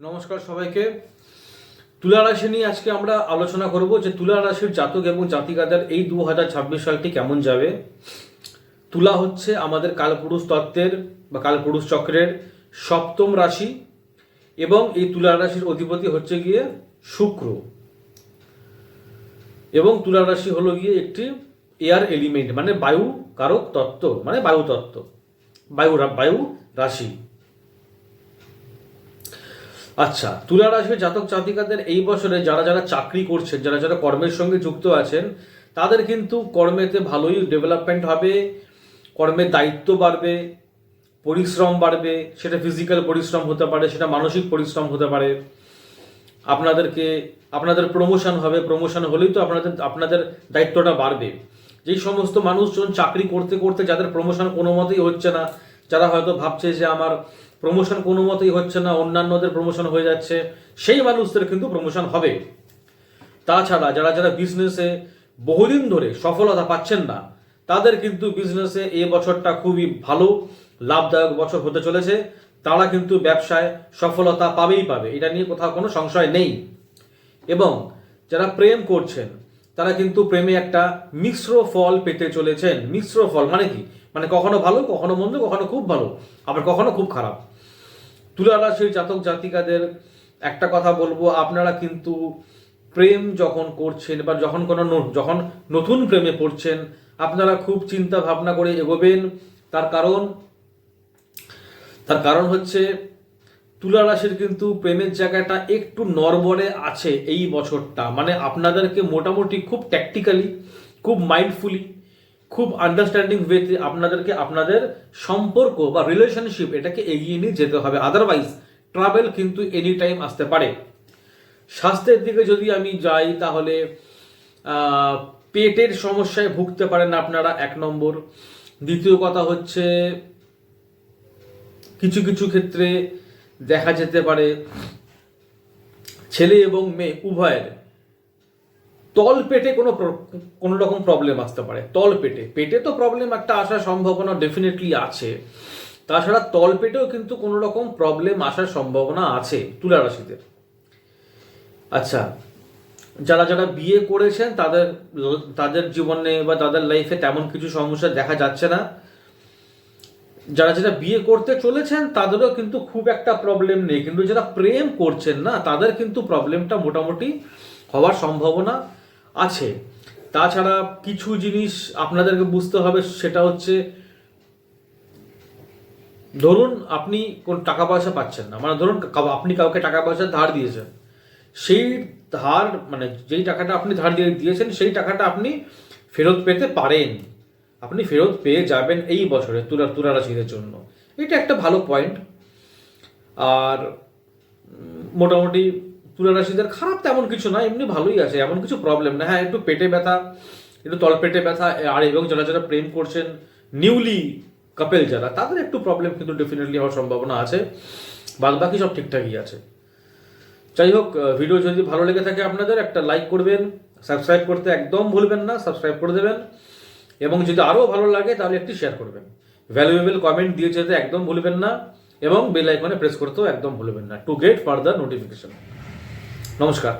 নমস্কার সবাইকে। তুলা রাশি নিয়ে আজকে আমরা আলোচনা করব যে তুলা রাশির জাতক এবং জাতিকাদের এই দু হাজার ছাব্বিশ সালটি কেমন যাবে। তুলা হচ্ছে আমাদের কালপুরুষ তত্ত্বের বা কালপুরুষ চক্রের সপ্তম রাশি এবং এই তুলা রাশির অধিপতি হচ্ছে গিয়ে শুক্র। এবং তুলা রাশি হলো গিয়ে একটি এয়ার এলিমেন্ট মানে বায়ু কারক তত্ত্ব মানে বায়ু তত্ত্ব, বায়ু বায়ু রাশি। আচ্ছা তুলা রাশির জাতক জাতিকাদের এই বছরে যারা যারা চাকরি করছেন, যারা যারা কর্মের সঙ্গে যুক্ত আছেন, তাদের কিন্তু কর্মেতে ভালোই ডেভেলপমেন্ট হবে, কর্মের দায়িত্ব বাড়বে, পরিশ্রম বাড়বে, সেটা ফিজিক্যাল পরিশ্রম হতে পারে, সেটা মানসিক পরিশ্রম হতে পারে। আপনাদেরকে, আপনাদের প্রমোশন হবে প্রমোশন হলেই তো আপনাদের আপনাদের দায়িত্বটা বাড়বে। যেই সমস্ত মানুষজন চাকরি করতে করতে যাদের প্রমোশন কোনো মতেই হচ্ছে না, যারা হয়তো ভাবছে যে আমার প্রমোশন কোনো মতেই হচ্ছে না, অন্যান্যদের প্রমোশন হয়ে যাচ্ছে, সেই মানুষদের কিন্তু প্রমোশন হবে। তাছাড়া যারা যারা বিজনেসে বহুদিন ধরে সফলতা পাচ্ছেন না, তাদের কিন্তু বিজনেসে এ বছরটা খুবই ভালো, লাভদায়ক বছর হতে চলেছে। তারা কিন্তু ব্যবসায় সফলতা পাবেই পাবে, এটা নিয়ে কোথাও কোনো সংশয় নেই। এবং যারা প্রেম করছেন, তারা কিন্তু প্রেমে একটা মিশ্র ফল পেতে চলেছেন। মিশ্র ফল মানে কি? মানে কখনো ভালো, কখনো মন্দ, কখনো খুব ভালো, আবার কখনো খুব খারাপ। তুলা রাশির জাতক জাতিকাদের একটা কথা বলব, আপনারা কিন্তু প্রেম যখন করছেন বা যখন কোনো যখন নতুন প্রেমে পড়ছেন, আপনারা খুব চিন্তা ভাবনা করে এগোবেন। তার কারণ তার কারণ হচ্ছে তুলা রাশির কিন্তু প্রেমের জায়গাটা একটু নরবরে আছে এই বছরটা। মানে আপনাদেরকে মোটামুটি খুব ট্যাকটিক্যালি খুব মাইন্ডফুলি খুব আন্ডারস্ট্যান্ডিং ওয়েতে আপনাদেরকে আপনাদের সম্পর্ক বা রিলেশনশিপ এটাকে এগিয়ে নিয়ে যেতে হবে। আদারওয়াইজ ট্রাভেল কিন্তু এনি টাইম আসতে পারে। স্বাস্থ্যের দিকে যদি আমি যাই, তাহলে পেটের সমস্যায় ভুগতে পারেন আপনারা, এক নম্বর। দ্বিতীয় কথা হচ্ছে, কিছু কিছু ক্ষেত্রে দেখা যেতে পারে, ছেলে এবং মেয়ে উভয়ের তল পেটে কোনো কোনো রকম প্রবলেম আসতে পারে। তল পেটে। পেটে তো প্রবলেম একটা আসার সম্ভাবনা ডেফিনেটলি আছে। তাছাড়া তল পেটেও কিন্তু কোনো রকম প্রবলেম আসার সম্ভাবনা আছে তুলা রাশিদের আচ্ছা যারা যারা বিয়ে করেছেন, তাদের তাদের জীবনে বা তাদের লাইফে তেমন কিছু সমস্যা দেখা যাচ্ছে না। যারা যারা বিয়ে করতে চলেছেন, তাদেরও কিন্তু খুব একটা প্রবলেম নেই। কিন্তু যারা প্রেম করছেন না, তাদের কিন্তু প্রবলেমটা মোটামুটি হওয়ার সম্ভাবনা আছে। তাছাড়া কিছু জিনিস আপনাদেরকে বুঝতে হবে, সেটা হচ্ছে ধরুন আপনি কোন টাকা পয়সা পাচ্ছেন না মানে ধরুন আপনি কাউকে টাকা পয়সা ধার দিয়েছেন, সেই ধার মানে যেই টাকাটা আপনি ধার দিয়ে দিয়েছেন, সেই টাকাটা আপনি ফেরত পেতে পারেন। আপনি ফেরত পেয়ে যাবেন এই বছরে তুলা তুলা রাশিদের জন্য। এটা একটা ভালো পয়েন্ট আর মোটামুটি তুলা রাশিদের খারাপ তেমন কিছু না, এমনি ভালোই আছে, এমন কিছু প্রবলেম না। হ্যাঁ একটু পেটে ব্যথা, একটু তলপেটে ব্যথা, আর এবং যারা যারা প্রেম করছেন নিউলি কাপেল যারা, তাদের একটু প্রবলেম কিন্তু ডেফিনেটলি হওয়ার সম্ভাবনা আছে। বাদ বাকি সব ঠিকঠাকই আছে। যাই হোক ভিডিও যদি ভালো লেগে থাকে আপনাদের, একটা লাইক করবেন সাবস্ক্রাইব করতে একদম ভুলবেন না সাবস্ক্রাইব করে দেবেন। এবং যদি আরও ভালো লাগে, তাহলে একটি শেয়ার করবেন। ভ্যালুয়েবল কমেন্ট দিয়ে যেতে একদম ভুলবেন না, এবং বেল আইকনে প্রেস করতেও একদম ভুলবেন না টু গেট ফার্দার নোটিফিকেশন নমস্কার।